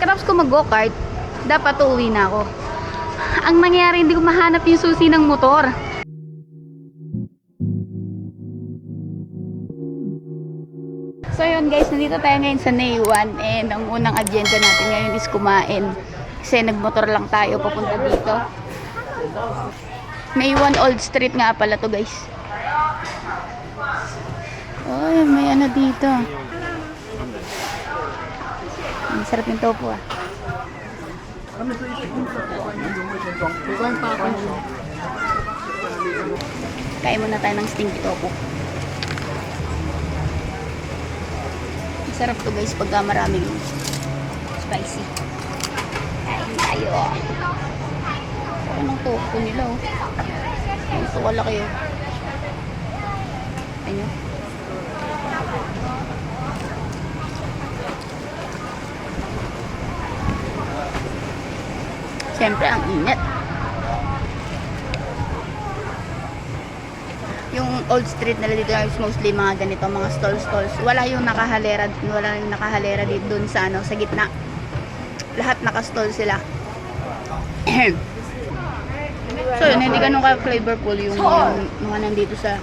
pagkatapos ko mag-go-kart, dapat uuwi na ako. Ang nangyari, hindi ko mahanap yung susi ng motor. So yun guys, nandito tayo ngayon sa Naiwan and ang unang agenda natin ngayon is kumain. Kasi nagmotor lang tayo papunta dito. Naiwan Old Street nga pala to guys. Ay, may ano dito. Ang sarap yung tofu ah. Kain muna tayo ng stinky tofu. Ang sarap to guys pagka maraming spicy. Kain tayo. Anong tofu nila oh. Ito kalaki oh. Ayun. Siyempre, ang init. Yung old street nila dito is mostly mga ganito, mga stall-stalls. Wala yung nakahalera, wala yung nakahalera dito dun sa ano, sa gitna. Lahat naka-stall sila. so yun, hindi ganun ka-flavorful yung, yung mga nandito sa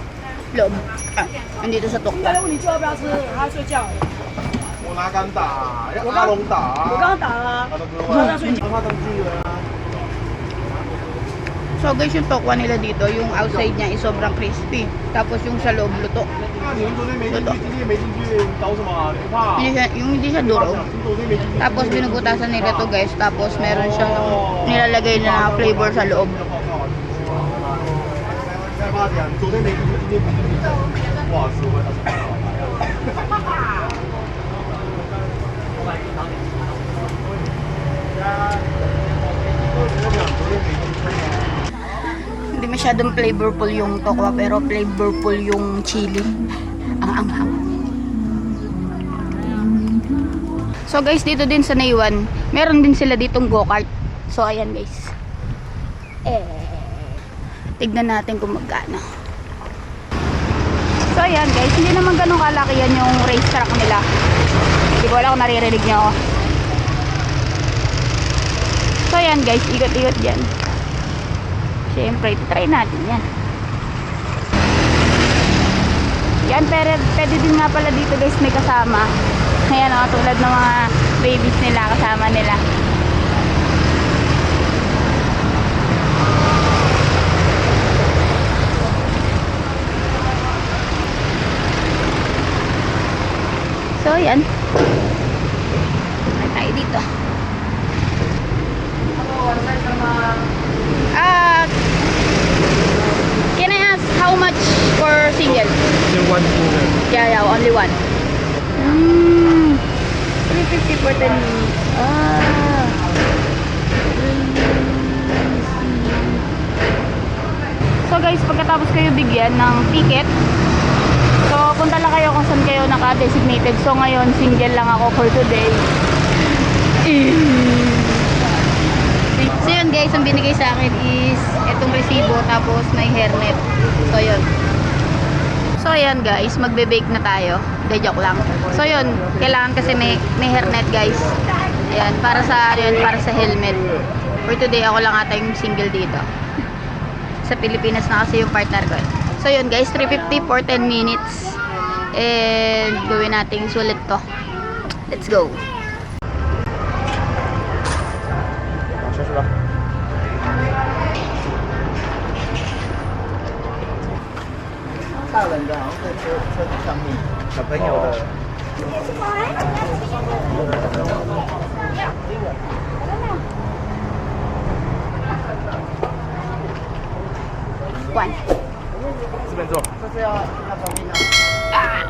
loob. Ah, nandito sa tukpa. 我哪敢打？要阿龙打。我刚刚打了啊，他都给我他在睡觉。他登记了啊。 So guys, yung tokwa nila dito, yung outside niya is sobrang crispy. Tapos yung sa loob, luto. 那你们昨天没进去，今天也没进去，你搞什么啊？你不怕啊？ Hindi siya, yung hindi siya duro.你昨天没进去。 Tapos binubutasan nila to guys. Tapos meron siyang nilalagay na flavor sa loob. 再 Hindi masyadong flavorful yung tokwa pero flavorful yung chili. Ang anghang. So guys, dito din sa Naiwan, meron din sila ditong go-kart. So ayan guys. Eh, tignan natin kung magkano. So ayan guys, hindi naman ganun kalaki yan yung racetrack nila. Hindi ko alam kung naririnig niyo ako. So ayan guys, ikot-ikot dyan. Siyempre, try natin yan. Yan, pero pwede din nga pala dito guys may kasama. Ayan o, tulad ng mga babies nila, kasama nila. So, yan. May tayo dito. Ah, can I ask how much for single? one Yeah, yeah, only one. Mm, 350 for 10 minutes. Ah. So guys, pagkatapos kayo bigyan ng ticket, so punta lang kayo kung saan kayo naka-designated. So ngayon, single lang ako for today. So yun guys, ang binigay sa akin is itong resibo tapos may hairnet. So yun. So ayan guys, magbe-bake na tayo. De joke lang. So yun, kailangan kasi may may hairnet guys. Ayan, para sa ano yun, para sa helmet. For today ako lang ata yung single dito. Sa Pilipinas na kasi yung partner ko. eh. So yun guys, 350 for 10 minutes. And gawin nating sulit to. Let's go. 下去吧。大人的好像在车车子上面， 小朋友的。One. 这边坐。这是要要旁边的。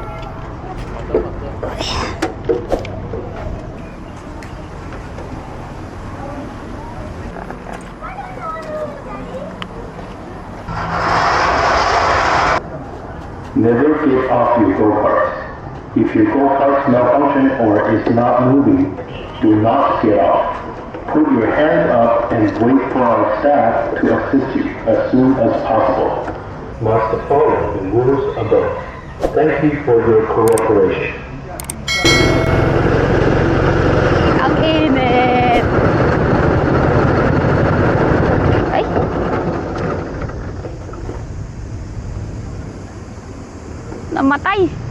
Never get off your go-kart. If your go-kart malfunction or is not moving, do not get off. Put your hand up and wait for our staff to assist you as soon as possible. Must follow the rules above. Thank you for your cooperation. Ang namatay.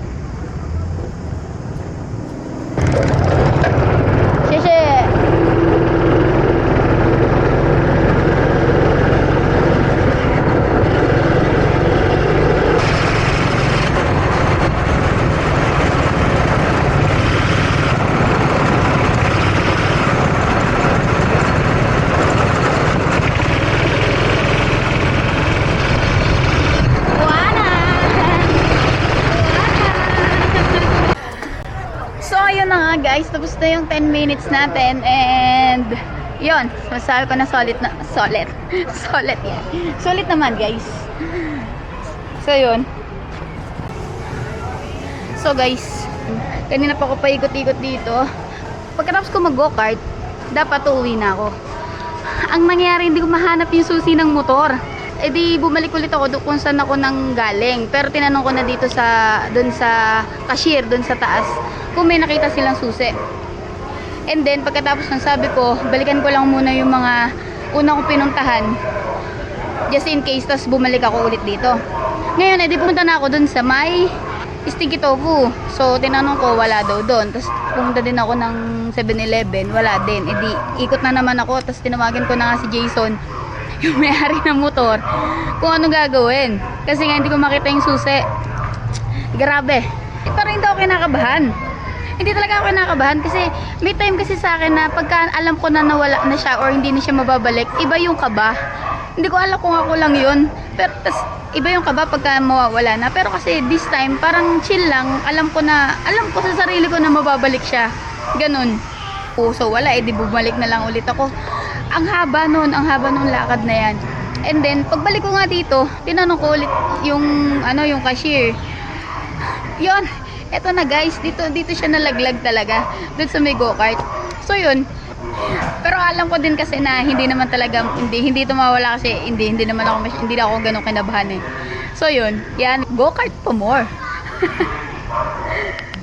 Init. Tapos na yung 10 minutes natin and yun, masasabi ko na solid na, solid. solid yan. Solid naman guys. So yun. So guys, kanina pa ako paikot-ikot dito. Pagkatapos ko mag-go-kart, dapat uuwi na ako. Ang nangyari, hindi ko mahanap yung susi ng motor. E di bumalik ulit ako doon saan ako nang galing. Pero tinanong ko na dito sa doon sa cashier doon sa taas kung may nakita silang susi. And then pagkatapos ng sabi ko, balikan ko lang muna yung mga una kong pinuntahan just in case tas bumalik ako ulit dito. Ngayon, edi pumunta na ako doon sa may Stinky Tofu. So, tinanong ko, wala daw doon. Tapos, pumunta din ako ng 7-Eleven, wala din. Edi, ikot na naman ako. Tapos, tinawagan ko na nga si Jason, yung may-ari ng motor, kung ano gagawin. Kasi nga, hindi ko makita yung susi. Grabe. Pero hindi ako kinakabahan. Hindi talaga ako kinakabahan kasi may time kasi sa akin na pagka alam ko na nawala na siya or hindi na siya mababalik, iba yung kaba. Hindi ko alam kung ako lang yun. Pero tas, iba yung kaba pagka mawawala na. Pero kasi this time, parang chill lang. Alam ko na, alam ko sa sarili ko na mababalik siya. Ganun. O, so wala eh, di bumalik na lang ulit ako. Ang haba nun, ang haba nung lakad na yan. And then, pagbalik ko nga dito, tinanong ko ulit yung, ano, yung cashier. Yon, eto na guys, dito, dito siya nalaglag talaga. Doon sa may go-kart. So yun, pero alam ko din kasi na hindi naman talaga hindi hindi ito mawala kasi hindi hindi naman ako hindi na ako ganun kinabahan eh. So yun, yan go kart pa more.